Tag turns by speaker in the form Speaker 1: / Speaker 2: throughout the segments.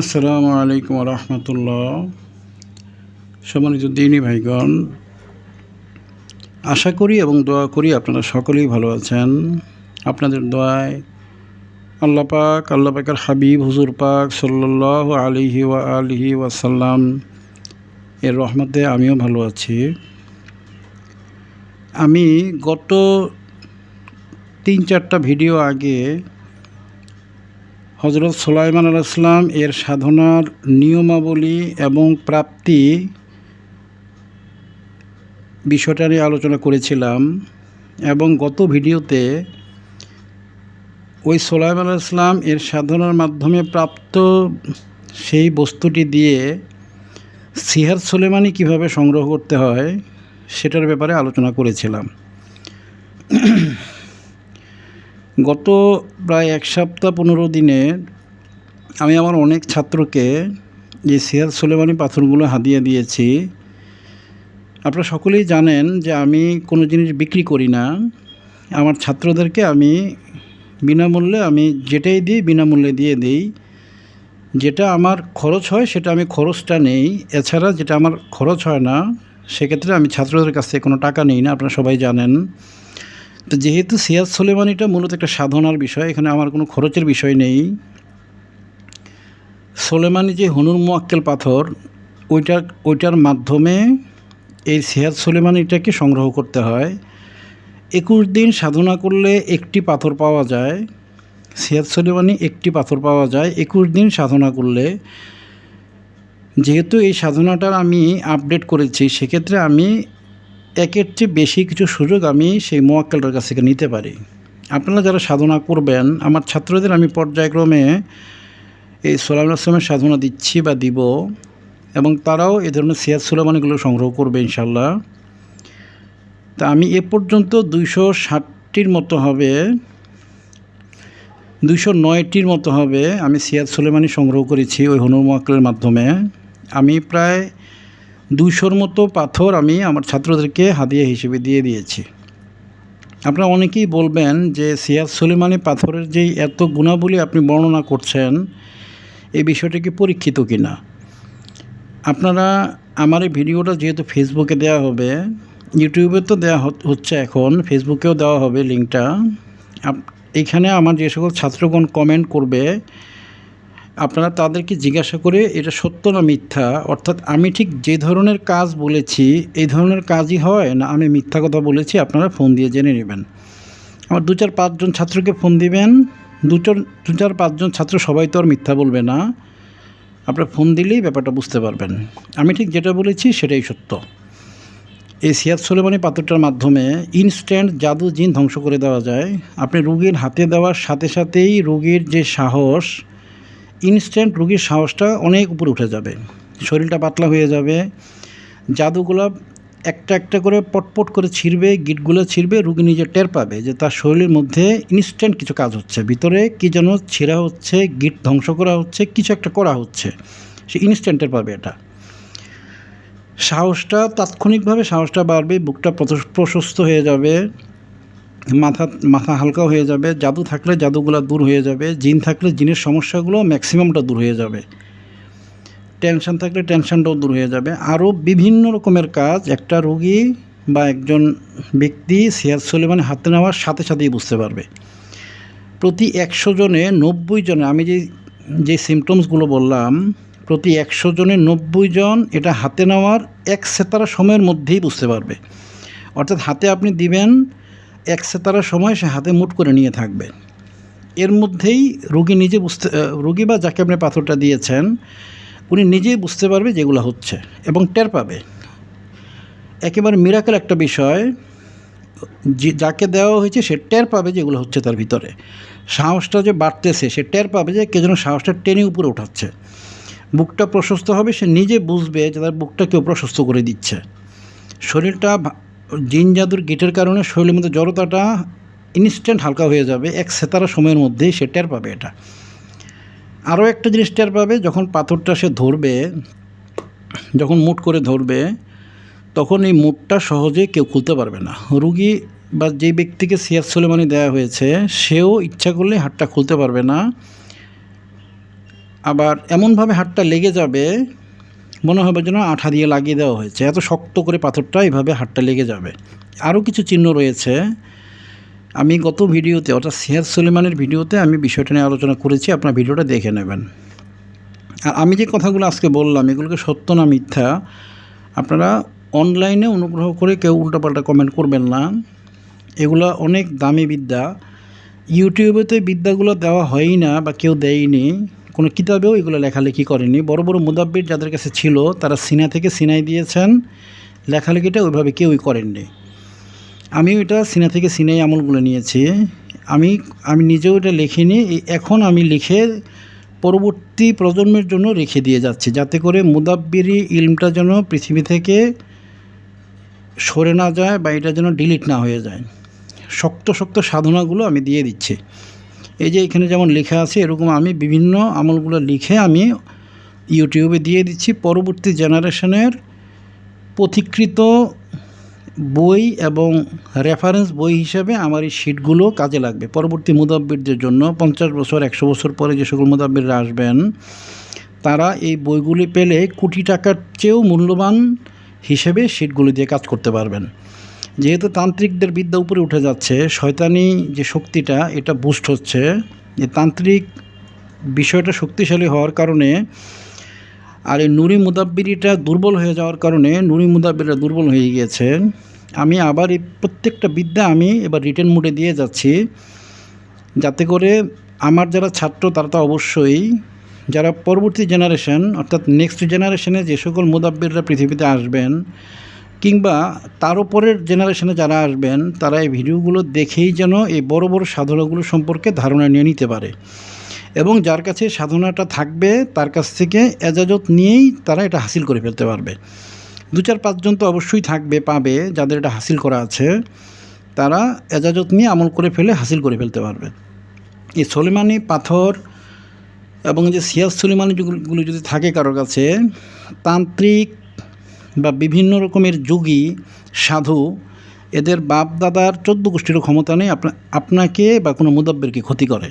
Speaker 1: আসসালামু আলাইকুম রহমতুল্লাহ। সম্মানিত দিনী ভাইগণ, আশা করি এবং দোয়া করি আপনারা সকলেই ভালো আছেন। আপনাদের দোয়ায় আল্লাহ পাক, আল্লাহ পাকের হাবিব, হুজুর পাক সাল্লাহ আলিহি ওয়া আলিহি ওয়াসাল্লাম এর রহমতে আমিও ভালো আছি। আমি গত তিন চারটা ভিডিও আগে হজরত সোলাইমান আল ইসলাম এর সাধনার নিয়মাবলী এবং প্রাপ্তি বিষয়টা নিয়ে আলোচনা করেছিলাম এবং গত ভিডিওতে ওই সোলাইমান ইসলাম এর সাধনার মাধ্যমে প্রাপ্ত সেই বস্তুটি দিয়ে সিহার সোলেমানি কীভাবে সংগ্রহ করতে হয় সেটার ব্যাপারে আলোচনা করেছিলাম। গত প্রায় এক সপ্তাহ পনেরো দিনে আমি আমার অনেক ছাত্রকে যে সিয়াদ সোলেমানি পাথরগুলো হাদিয়ে দিয়েছি। আপনারা সকলেই জানেন যে আমি কোনো জিনিস বিক্রি করি না। আমার ছাত্রদেরকে আমি বিনামূল্যে আমি যেটাই দিই বিনামূল্যে দিয়ে দিই। যেটা আমার খরচ হয় সেটা আমি খরচটা নেই। এছাড়া যেটা আমার খরচ হয় না, সেক্ষেত্রে আমি ছাত্রদের কাছ থেকে কোনো টাকা নিই না, আপনারা সবাই জানেন। তো যেহেতু সিয়াজ সোলেমানিটা মূলত একটা সাধনার বিষয়, এখানে আমার কোনো খরচের বিষয় নেই। সোলেমানি যে হনুর মোয়াক্কেল পাথর ওইটার ওইটার মাধ্যমে এই সিয়াজ সোলেমানিটাকে সংগ্রহ করতে হয়। একুশ দিন সাধনা করলে একটি পাথর পাওয়া যায়, সিয়াজ সোলেমানি একটি পাথর পাওয়া যায় একুশ দিন সাধনা করলে। যেহেতু এই সাধনাটার আমি আপডেট করেছি, সেক্ষেত্রে আমি একের চেয়ে বেশি কিছু সুযোগ আমি সেই মোয়াক্কেলটার কাছ থেকে নিতে পারি। আপনারা যারা সাধনা করবেন, আমার ছাত্রদের আমি পর্যায়ক্রমে এই সোলাম আসলামের সাধনা দিচ্ছি বা দিব এবং তারাও এ ধরনের সিয়াজ সুলামানিগুলো সংগ্রহ করবে ইনশাল্লাহ তা আমি এ পর্যন্ত দুইশো ষাটটির মতো হবে, দুইশো নয়টির মতো হবে আমি সিয়াদ সুলেমানি সংগ্রহ করেছি ওই হনুর মোয়াক্কেলের মাধ্যমে। আমি প্রায় দুইশোর মতো পাথর আমি আমার ছাত্রদেরকে হাদিয়া হিসেবে দিয়ে দিয়েছি। আপনারা অনেকেই বলবেন যে সিয়াজ সুলেমানি পাথরের যেই এত গুণাবলী আপনি বর্ণনা করছেন, এই বিষয়টা কি পরীক্ষিত কি না আপনারা আমার এই ভিডিওটা যেহেতু ফেসবুকে দেওয়া হবে ইউটিউবে তো দেওয়া হচ্ছে এখন ফেসবুকেও দেওয়া হবে লিঙ্কটা। এইখানে আমার যে সকল ছাত্রগণ কমেন্ট করবে আপনারা তাদেরকে জিজ্ঞাসা করে এটা সত্য না মিথ্যা? অর্থাৎ আমি ঠিক যে ধরনের কাজ বলেছি, এই ধরনের কাজই হয় না আমি মিথ্যা কথা বলেছি? আপনারা ফোন দিয়ে জেনে নেবেন। আমার দু চার পাঁচজন ছাত্রকে ফোন দিবেন। দু চার দু চার পাঁচজন ছাত্র সবাই তো আর মিথ্যা বলবে না। আপনারা ফোন দিলেই ব্যাপারটা বুঝতে পারবেন। আমি ঠিক যেটা বলেছি সেটাই সত্য। এই সিয়াদ সোলেমানি পাথরটার মাধ্যমে ইনস্ট্যান্ট জাদু জিন ধ্বংস করে দেওয়া যায়। আপনি রুগীর হাতে দেওয়ার সাথে সাথেই রুগীর যে সাহস ইনস্ট্যান্ট রুগীর সাহসটা অনেক উপরে উঠে যাবে। শরীরটা পাতলা হয়ে যাবে। জাদুগুলো একটা একটা করে পটপট করে ছিঁড়বে, গিটগুলো ছিঁড়বে, রুগী নিজে টের পাবে যে তার শরীরের মধ্যে ইনস্ট্যান্ট কিছু কাজ হচ্ছে। ভিতরে কী যেন ছিঁড়া হচ্ছে, গিট ধ্বংস করা হচ্ছে, কিছু একটা করা হচ্ছে। সে ইনস্ট্যান্টের পাবে এটা। সাহসটা তাৎক্ষণিকভাবে সাহসটা বাড়বে, বুকটা প্রশস্ত হয়ে যাবে। মাথা মাথা হালকা হয়ে যাবে, জাদু থাকলে জাদুগুলো দূর হয়ে যাবে, জিন থাকলে জিনের সমস্যাগুলো ম্যাক্সিমামটা দূর হয়ে যাবে। টেনশন থাকলে টেনশনটাও দূর হয়ে যাবে। আরও বিভিন্ন রকমের কাজ, একটা রোগী বা একজন ব্যক্তি সিয়াজ সলিমানে হাতে নেওয়ার সাথে সাথেই বুঝতে পারবে। প্রতি একশো জনে নব্বই জনে, আমি যে যে সিমটমসগুলো বললাম, প্রতি একশো জনে নব্বই জন এটা হাতে নেওয়ার এক সেতারা সময়ের মধ্যেই বুঝতে পারবে। অর্থাৎ হাতে আপনি দিবেন এক সেতারা সময় সে হাতে মুট করে নিয়ে থাকবে। এর মধ্যেই রুগী নিজে বুঝতে রুগী বা যাকে আপনি পাথরটা দিয়েছেন, উনি নিজেই বুঝতে পারবে যেগুলো হচ্ছে এবং টের পাবে। একেবারে মিরাকেল একটা বিষয়, যে যাকে দেওয়া হয়েছে সে টের পাবে যেগুলো হচ্ছে তার ভিতরে। সাহসটা যে বাড়তেছে, সে টের পাবে যে কে যেন সাহসটা টেনে উপরে উঠাচ্ছে। বুকটা প্রশস্ত হবে, সে নিজে বুঝবে যে তার বুকটা কেউ প্রশস্ত করে দিচ্ছে। শরীরটা জিন জাদুর গিটের কারণে শরীরের মধ্যে জড়তাটা ইনস্ট্যান্ট হালকা হয়ে যাবে, এক সেতারা সময়ের মধ্যেই সে টের পাবে এটা। আরও একটা জিনিস টের পাবে, যখন পাথরটা সে ধরবে, যখন মুট করে ধরবে, তখন এই মুটটা সহজে কেউ খুলতে পারবে না। রুগী বা যেই ব্যক্তিকে সিয়াজ সোলেমানি দেওয়া হয়েছে, সেও ইচ্ছা করলে হাতটা খুলতে পারবে না। আবার এমনভাবে হাতটা লেগে যাবে মনে হবে যেন আঠা দিয়ে লাগিয়ে দেওয়া হয়েছে। এত শক্ত করে পাথরটা এইভাবে হাতটা লেগে যাবে। আরও কিছু চিহ্ন রয়েছে। আমি গত ভিডিওতে, অর্থাৎ সিয়াদ সুলেমানের ভিডিওতে আমি বিষয়টা নিয়ে আলোচনা করেছি, আপনার ভিডিওটা দেখে নেবেন। আর আমি যে কথাগুলো আজকে বললাম, এগুলোকে সত্য না মিথ্যা, আপনারা অনলাইনে অনুগ্রহ করে কেউ উল্টাপাল্টা কমেন্ট করবেন না। এগুলো অনেক দামি বিদ্যা। ইউটিউবে ইউটিউবেতে বিদ্যাগুলো দেওয়া হয়ই না বা কেউ দেয়নি কোনো কিতাবেও এগুলো লেখালেখি করেনি বড় বড় মুদাব্বির যাদের কাছে ছিল, তারা সিনা থেকে সিনাই দিয়েছেন। লেখালেখিটা ওইভাবে কেউই করেননি। আমি এটা সিনা থেকে সিনাই আমলগুলো নিয়েছি। আমি আমি নিজেও এটা লিখিনি। এখন আমি লিখে পরবর্তী প্রজন্মের জন্য রেখে দিয়ে যাচ্ছি। যাতে করে মুদাব্বিরি ইলমটা যেন পৃথিবী থেকে সরে না যায় বা এটা যেন ডিলিট না হয়ে যায়। শক্ত শক্ত সাধনাগুলো আমি দিয়ে দিচ্ছি। এই যে এখানে যেমন লেখা আছে, এরকম আমি বিভিন্ন আমলগুলো লিখে আমি ইউটিউবে দিয়ে দিচ্ছি। পরবর্তী জেনারেশনের পথিকৃত বই এবং রেফারেন্স বই হিসেবে আমার এই শিটগুলো কাজে লাগবে। পরবর্তী মুদাব্বিরদের জন্য পঞ্চাশ বছর, একশো বছর পরে যে সকল মুদাব্বিররা আসবেন, তারা এই বইগুলি পেলে কোটি টাকার চেয়েও মূল্যবান হিসেবে শিটগুলি দিয়ে কাজ করতে পারবেন। যেহেতু তান্ত্রিকদের বিদ্যা উপরে উঠে যাচ্ছে, শয়তানি যে শক্তিটা, এটা বুস্ট হচ্ছে। যে তান্ত্রিক বিষয়টা শক্তিশালী হওয়ার কারণে আর এই নুরি মুদাব্বিরিটা দুর্বল হয়ে যাওয়ার কারণে নুরি মুদাব্বিররা দুর্বল হয়ে গিয়েছে। আমি আবার এই প্রত্যেকটা বিদ্যা আমি এবার রিটার্ন মোডে দিয়ে যাচ্ছি। যাতে করে আমার যারা ছাত্র, তারা তো অবশ্যই, যারা পরবর্তী জেনারেশন অর্থাৎ নেক্সট জেনারেশনে যে সকল মুদাব্বিররা পৃথিবীতে আসবেন কিংবা তার উপরের জেনারেশনে যারা আসবেন, তারা এই ভিডিওগুলো দেখেই যেন এই বড় বড় সাধনাগুলো সম্পর্কে ধারণা নিয়ে নিতে পারে। এবং যার কাছে সাধনাটা থাকবে, তার কাছ থেকে এজাজত নিয়েই তারা এটা হাসিল করে ফেলতে পারবে। দু চার পাঁচজন তো অবশ্যই থাকবে, পাবে, যাদের এটা হাসিল করা আছে। তারা এজাজত নিয়ে আমল করে ফেলে হাসিল করে ফেলতে পারবে। এই সলিমানি পাথর এবং যে সিয়াজ সলিমানিগুলো যদি থাকে কারোর কাছে, তান্ত্রিক বা বিভিন্ন রকমের যোগী, সাধু, এদের বাপ দাদার চোদ্দ গোষ্ঠীরও ক্ষমতা নেই, আপনা, আপনাকে বা কোনো মুদাব্বেরকে ক্ষতি করে।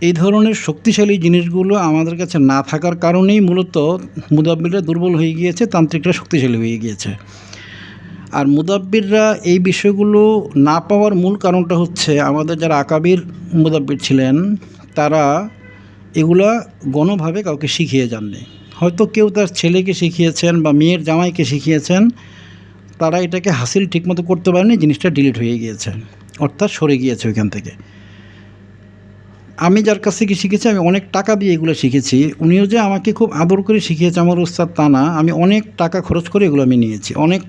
Speaker 1: এই ধরনের শক্তিশালী জিনিসগুলো আমাদের কাছে না থাকার কারণেই মূলত মুদাব্বিররা দুর্বল হয়ে গিয়েছে, তান্ত্রিকরা শক্তিশালী হয়ে গিয়েছে। আর মুদাব্বিররা এই বিষয়গুলো না পাওয়ার মূল কারণটা হচ্ছে, আমাদের যারা আকাবির মুদাব্বির ছিলেন, তারা এগুলা গণভাবে কাউকে শিখিয়ে যাননি। হয়তো কেউ তার ছেলেকে শিখিয়েছেন বা মেয়ের জামাইকে শিখিয়েছেন, তারা এটাকে হাসিল ঠিকমতো করতে পারেনি, জিনিসটা ডিলিট হয়ে গিয়েছে, অর্থাৎ সরে গিয়েছে ওইখান থেকে। আমি যার কাছ থেকে শিখেছি, আমি অনেক টাকা দিয়ে এগুলো শিখেছি, উনিও যে আমাকে খুব আদর করে শিখিয়েছে আমার উস্তাদ তা না, আমি অনেক টাকা খরচ করে এগুলো আমি নিয়েছি। অনেক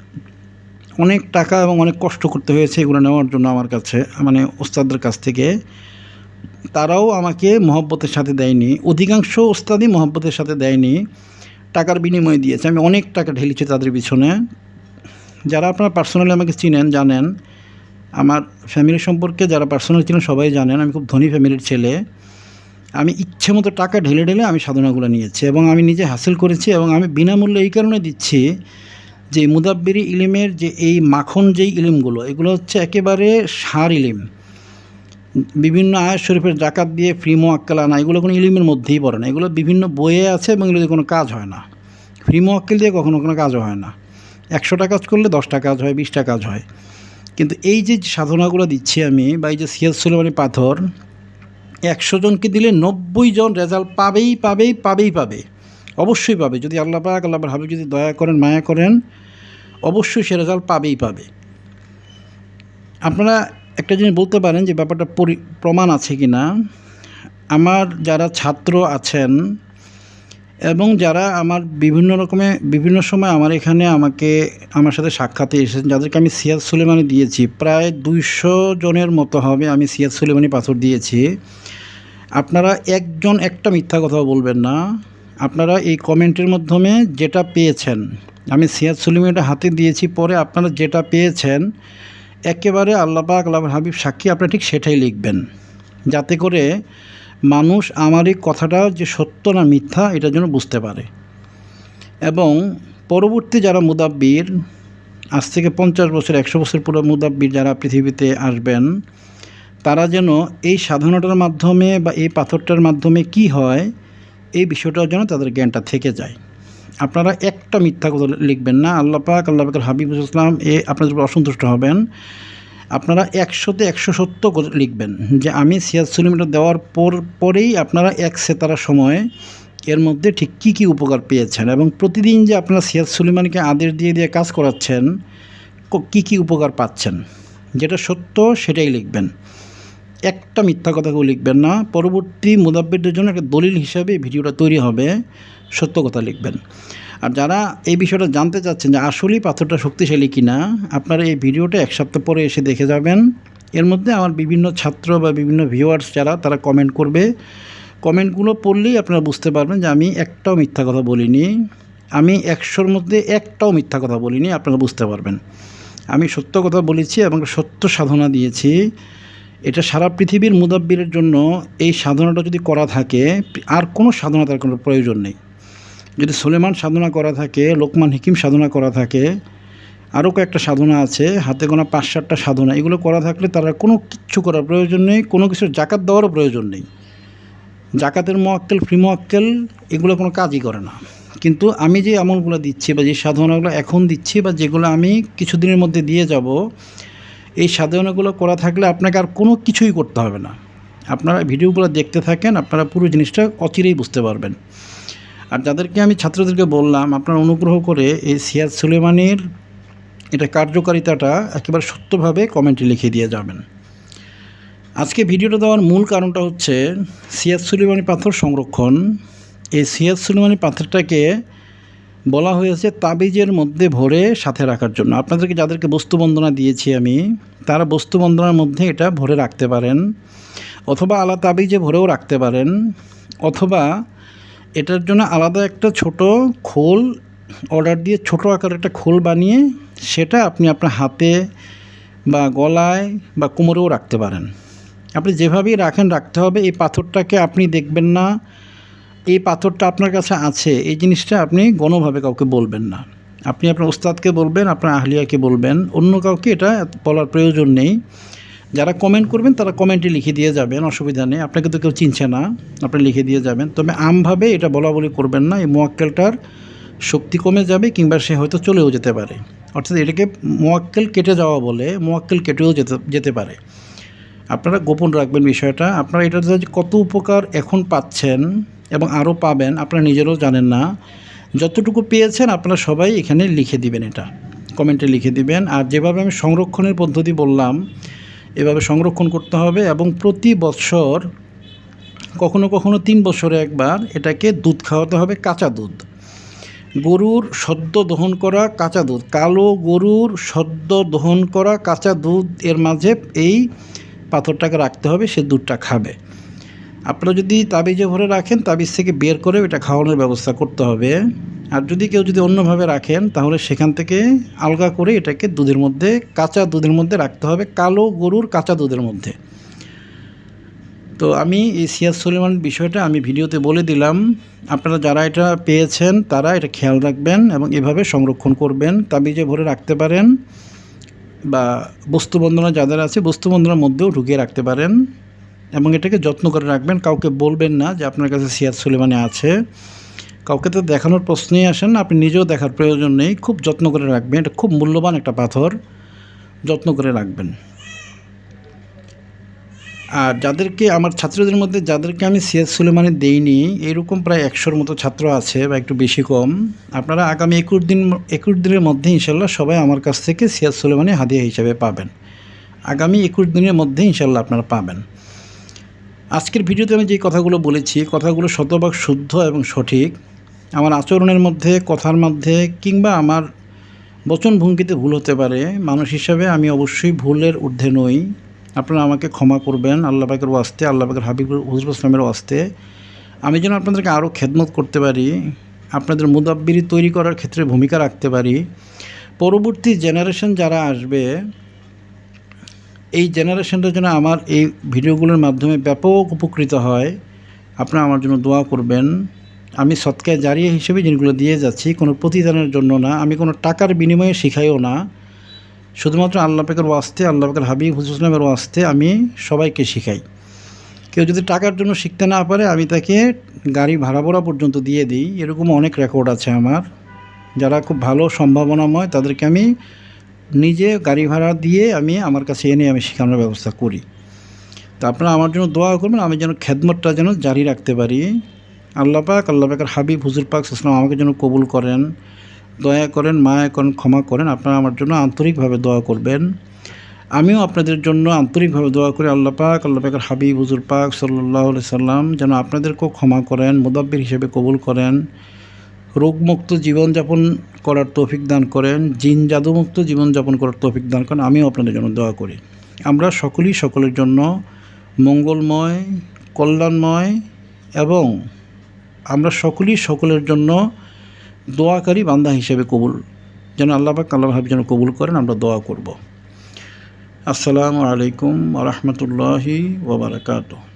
Speaker 1: অনেক টাকা এবং অনেক কষ্ট করতে হয়েছে এগুলো নেওয়ার জন্য আমার কাছে মানে ওস্তাদের কাছ থেকে। তারাও আমাকে মহব্বতের সাথে দেয়নি। অধিকাংশ ওস্তাদই মহব্বতের সাথে দেয়নি। টাকার বিনিময়ে দিয়েছে। আমি অনেক টাকা ঢেলেছি তাদের পিছনে। যারা আপনারা পার্সোনালি আমাকে চিনেন, জানেন, আমার ফ্যামিলি সম্পর্কে যারা পার্সোনাল ছিলেন সবাই জানেন, আমি খুব ধনী ফ্যামিলির ছেলে। আমি ইচ্ছে মতো টাকা ঢেলে ঢেলে আমি সাধনাগুলো নিয়েছি এবং আমি নিজে হাসিল করেছি এবং আমি বিনামূল্যে এই কারণে দিচ্ছি যে মুদাব্বিরি ইলিমের যে এই মাখন যেই ইলিমগুলো, এগুলো হচ্ছে একেবারে সার ইলিম। বিভিন্ন আয়াত শরীফের জাকাত দিয়ে ফ্রি মোয়াক্কেল আনা, এগুলো কোনো ইলিমের মধ্যেই পড়ে না। এগুলো বিভিন্ন বইয়ে আছে এবং এগুলো কোনো কাজ হয় না। ফ্রি মোয়াক্কেল দিয়ে কখনো কোনো কাজও হয় না। একশোটা কাজ করলে দশটা কাজ হয়, বিশটা কাজ হয়। কিন্তু এই যে সাধনাগুলো দিচ্ছি আমি বা এই যে সিয়াজ সুলেমানি পাথর, একশো জনকে দিলে নব্বই জন রেজাল্ট পাবেই পাবেই পাবেই, পাবে। অবশ্যই পাবে। যদি আল্লাহ পাক, আল্লাহ হাবিব যদি দয়া করেন, মায়া করেন, অবশ্যই সে রেজাল্ট পাবেই, পাবে। আপনারা একটা জিনিস বলতে পারেন যে ব্যাপারটা পরি, প্রমাণ আছে কি না? আমার যারা ছাত্র আছেন এবং যারা আমার বিভিন্ন রকমের বিভিন্ন সময় আমার এখানে আমাকে, আমার সাথে সাক্ষাতে এসেছেন, যাদেরকে আমি সিয়াজ সুলেমানি দিয়েছি, প্রায় দুইশো জনের মতো হবে আমি সিয়াজ সুলেমানি পাথর দিয়েছি। আপনারা একজন একটা মিথ্যা কথা বলবেন না। আপনারা এই কমেন্টের মাধ্যমে যেটা পেয়েছেন, আমি সিয়াজ সুলেমানিটা হাতে দিয়েছি, পরে আপনারা যেটা পেয়েছেন একেবারে আল্লাহ পাক আল্লাহ হাবিব সাক্ষী আপনারা ঠিক সেটাই লিখবেন। যাতে করে মানুষ আমার এই কথাটা যে সত্য না মিথ্যা এটা যেন বুঝতে পারে। এবং পরবর্তী যারা মুদাব্বির, আজ থেকে পঞ্চাশ বছর, একশো বছর পুরো মুদাব্বির যারা পৃথিবীতে আসবেন, তারা যেন এই সাধনাটার মাধ্যমে বা এই পাথরটার মাধ্যমে কি হয়, এই বিষয়টার জন্য তাদের জ্ঞানটা থেকে যায়। আপনারা একটা মিথ্যা কথা লিখবেন না। আল্লাহ পাক, আল্লাহ পাকের হাবিব ইসলাম এ আপনাদের উপর অসন্তুষ্ট হবেন। আপনারা একশোতে একশো সত্য লিখবেন যে আমি সিয়াজ সুলিমিটা দেওয়ার পর, পরেই আপনারা এক সেতারা সময় এর মধ্যে ঠিক কী কী উপকার পেয়েছেন এবং প্রতিদিন যে আপনারা সিয়াজ সুলিমানকে আদেশ দিয়ে দিয়ে কাজ করাচ্ছেন কী কী উপকার পাচ্ছেন? যেটা সত্য সেটাই লিখবেন। একটা মিথ্যা কথা কেউ লিখবেন না। পরবর্তী মুদাব্বিরদের জন্য একটা দলিল হিসাবে ভিডিওটা তৈরি হবে। সত্য কথা লিখবেন। আর যারা এই বিষয়টা জানতে চাচ্ছেন যে আসলেই পাথরটা শক্তিশালী কিনা, আপনারা এই ভিডিওটা এক সপ্তাহ পরে এসে দেখে যাবেন। এর মধ্যে আমার বিভিন্ন ছাত্র বা বিভিন্ন ভিউয়ার্স যারা, তারা কমেন্ট করবে। কমেন্টগুলো পড়লেই আপনারা বুঝতে পারবেন যে আমি একটাও মিথ্যা কথা বলিনি। আমি একশোর মধ্যে একটাও মিথ্যা কথা বলিনি, আপনারা বুঝতে পারবেন। আমি সত্য কথা বলেছি এবং সত্য সাধনা দিয়েছি। এটা সারা পৃথিবীর মুদাব্বিরের জন্য এই সাধনাটা যদি করা থাকে, আর কোনো সাধনা তার কোনো প্রয়োজন নেই। যদি সুলেমান সাধনা করা থাকে, লোকমান হিকিম সাধনা করা থাকে, আরও কয়েকটা সাধনা আছে, হাতে গোনা পাঁচ সাতটা সাধনা, এগুলো করা থাকলে তারা কোনো কিচ্ছু করার প্রয়োজন নেই, কোনো কিছুর জাকাত দেওয়ারও প্রয়োজন নেই। জাকাতের মোয়াক্কেল, ফ্রি মোয়াক্কেল, এগুলো কোনো কাজই করে না। কিন্তু আমি যে আমলগুলো দিচ্ছি বা যে সাধনাগুলো এখন দিচ্ছি বা যেগুলো আমি কিছুদিনের মধ্যে দিয়ে যাব এই সাধনাগুলো করা থাকলে আপনাকে আর কোনো কিছুই করতে হবে না। আপনারা ভিডিওগুলো দেখতে থাকেন, আপনারা পুরো জিনিসটা অচিরেই বুঝতে পারবেন। আর যাদেরকে আমি ছাত্রদেরকে বললাম, আপনারা অনুগ্রহ করে এই সিয়াজ সুলেমানির এটা কার্যকারিতাটা একেবারে সত্যভাবে কমেন্টে লিখে দিয়ে যাবেন। আজকে ভিডিওটা দেওয়ার মূল কারণটা হচ্ছে, সিয়াজ সুলেমানি পাথর সংরক্ষণ। এই সিয়াজ সুলেমানি পাথরটাকে বলা হয়েছে তাবিজের মধ্যে ভরে সাথে রাখার জন্য। আপনাদেরকে যাদেরকে বস্তু বন্দনা দিয়েছি আমি, তারা বস্তু বন্দনার মধ্যে এটা ভরে রাখতে পারেন, অথবা আলা তাবিজে ভরেও রাখতে পারেন, অথবা এটার জন্য আলাদা একটা ছোট খোল, অর্ডার দিয়ে ছোট আকারের একটা খোল বানিয়ে সেটা আপনি আপনার হাতে বা গলায় বা কোমরেও রাখতে পারেন। আপনি যেভাবেই রাখেন, রাখতে হবে। এই পাথরটাকে আপনি দেখবেন না এই পাথরটা আপনার কাছে আছে, এই জিনিসটা আপনি গণভাবে কাউকে বলবেন না। আপনি আপনার ওস্তাদকে বলবেন, আপনার আহলিয়াকে বলবেন, অন্য কাউকে এটা বলার প্রয়োজন নেই। যারা কমেন্ট করবেন, তারা কমেন্টে লিখে দিয়ে যাবেন, অসুবিধা নেই। আপনাকে তো কেউ চিনছে না, আপনি লিখে দিয়ে যাবেন। তবে আমভাবে এটা বলা বলি করবেন না, এই মোয়াক্কেলটার শক্তি কমে যাবে কিংবা সে হয়তো চলেও যেতে পারে। অর্থাৎ এটাকে মোয়াক্কেল কেটে যাওয়া বলে মোয়াক্কেল কেটেও যেতে যেতে পারে। আপনারা গোপন রাখবেন বিষয়টা। আপনারা এটার যে কত উপকার এখন পাচ্ছেন এবং আরও পাবেন, আপনারা নিজেরাও জানেন না। যতটুকু পেয়েছেন আপনারা সবাই এখানে লিখে দিবেন এটা। কমেন্টে লিখে দিবেন। আর যেভাবে আমি সংরক্ষণের পদ্ধতি বললাম, এভাবে সংরক্ষণ করতে হবে এবং প্রতি বছর, কখনো কখনো তিন বছরে একবার এটাকে দুধ খাওয়াতে হবে, কাঁচা দুধ। গরুর সদ্য দহন করা কাঁচা দুধ, কালো গরুর সদ্য দহন করা কাঁচা দুধ এর মাঝে এই পাথরটাকে রাখতে হবে, সে দুধটা খাবে। আপনারা যদি তাবিজে ভরে রাখেন, তাবিজ থেকে বের করে এটা খাওয়ানোর ব্যবস্থা করতে হবে। আর যদি কেউ যদি অন্যভাবে রাখেন, তাহলে সেখান থেকে আলগা করে এটাকে দুধের মধ্যে, কাঁচা দুধের মধ্যে রাখতে হবে, কালো গরুর কাঁচা দুধের মধ্যে। তো আমি এই সিয়াজ সলিমান বিষয়টা আমি ভিডিওতে বলে দিলাম। আপনারা যারা এটা পেয়েছেন, তারা এটা খেয়াল রাখবেন এবং এভাবে সংরক্ষণ করবেন, তাবিজে ভরে রাখতে পারেন। বা বস্তু বন্দনা যাদের আছে, বস্তু বন্দনার মধ্যেও ঢুকিয়ে রাখতে পারেন এবং এটাকে যত্ন করে রাখবেন। কাউকে বলবেন না যে আপনার কাছে সিয়াদ সুলেমানে আছে। কাউকে তো দেখানোর প্রশ্নেই আসেন না, আপনি নিজেও দেখার প্রয়োজন নেই। খুব যত্ন করে রাখবেন, এটা খুব মূল্যবান একটা পাথর। যত্ন করে রাখবেন। আর যাদেরকে, আমার ছাত্রদের মধ্যে যাদেরকে আমি সিএস সুলেমানে দেইনি, এরকম প্রায় একশোর মতো ছাত্র আছে বা একটু বেশি কম। আপনারা আগামী একুশ দিন, একুশ দিনের মধ্যে ইনশাল্লাহ সবাই আমার কাছ থেকে সিয়াজ সুলেমানি হাদিয়া হিসাবে পাবেন। আগামী একুশ দিনের মধ্যে ইনশাল্লাহ আপনারা পাবেন। আজকের ভিডিওতে আমি যে কথাগুলো বলেছি, কথাগুলো শতভাগ শুদ্ধ এবং সঠিক। আমার আচরণের মধ্যে, কথার মধ্যে কিংবা আমার বচন ভঙ্গিতে ভুল হতে পারে। মানুষ হিসাবে আমি অবশ্যই ভুলের ঊর্ধ্বে নই। আপনারা আমাকে ক্ষমা করবেন, আল্লাহ পাকের ওয়াস্তে, আল্লাহ পাকের হাবিব হুজুর ইসলামের ওয়াস্তে। আমি যেন আপনাদেরকে আরও খেদমত করতে পারি, আপনাদের মুদাব্বিরি তৈরি করার ক্ষেত্রে ভূমিকা রাখতে পারি। পরবর্তী জেনারেশন যারা আসবে, এই জেনারেশনটা যেন আমার এই ভিডিওগুলোর মাধ্যমে ব্যাপক উপকৃত হয়। আপনারা আমার জন্য দোয়া করবেন। আমি সৎকায় জারিয়া হিসেবে জিনিসগুলো দিয়ে যাচ্ছি, কোনো প্রতিদানের জন্য না। আমি কোনো টাকার বিনিময়ে শিখাইও না। শুধুমাত্র আল্লাহ পাকের ওয়াস্তে, আল্লাহ পাকের হাবিব হুজুর ইসলামের ওয়াস্তে আমি সবাইকে শিখাই। কেউ যদি টাকার জন্য শিখতে না পারে, আমি তাকে গাড়ি ভাড়া ভরা পর্যন্ত দিয়ে দিই। এরকম অনেক রেকর্ড আছে আমার। যারা খুব ভালো সম্ভাবনাময়, তাদেরকে আমি নিজে গাড়ি ভাড়া দিয়ে আমি আমার কাছে এনে আমি শেখানোর ব্যবস্থা করি। তো আপনারা আমার জন্য দোয়া করবেন, আমি যেন খেদমতটা যেন জারি রাখতে পারি। আল্লাহ পাক, আল্লাহ পাকের হাবিব হুজুর পাক ইসলাম আমাকে যেন কবুল করেন। দয়া করেন মায়া করেন ক্ষমা করেন, আপনারা আমার জন্য আন্তরিকভাবে দোয়া করবেন। আমিও আপনাদের জন্য আন্তরিকভাবে দোয়া করি, আল্লাহ পাক, আল্লাহ পাকের হাবিব, হুজুর পাক সাল্লাহ সাল্লাম যেন আপনাদেরকেও ক্ষমা করেন, মুদাব্বির হিসেবে কবুল করেন, রোগমুক্ত জীবনযাপন করার তৌফিক দান করেন, জিন জাদুমুক্ত জীবনযাপন করার তৌফিক দান করেন, আমিও আপনাদের জন্য দোয়া করি। আমরা সকলেই সকলের জন্য মঙ্গলময়, কল্যাণময় এবং আমরা সকলেই সকলের জন্য দোয়াকারী বান্দা হিসেবে কবুল। যেন আল্লাহ পাক আল্লাহ ভাবে যেন কবুল করেন, আমরা দোয়া করব। আসসালামু আলাইকুম রহমতুল্লাহি ওবরাকাতুহ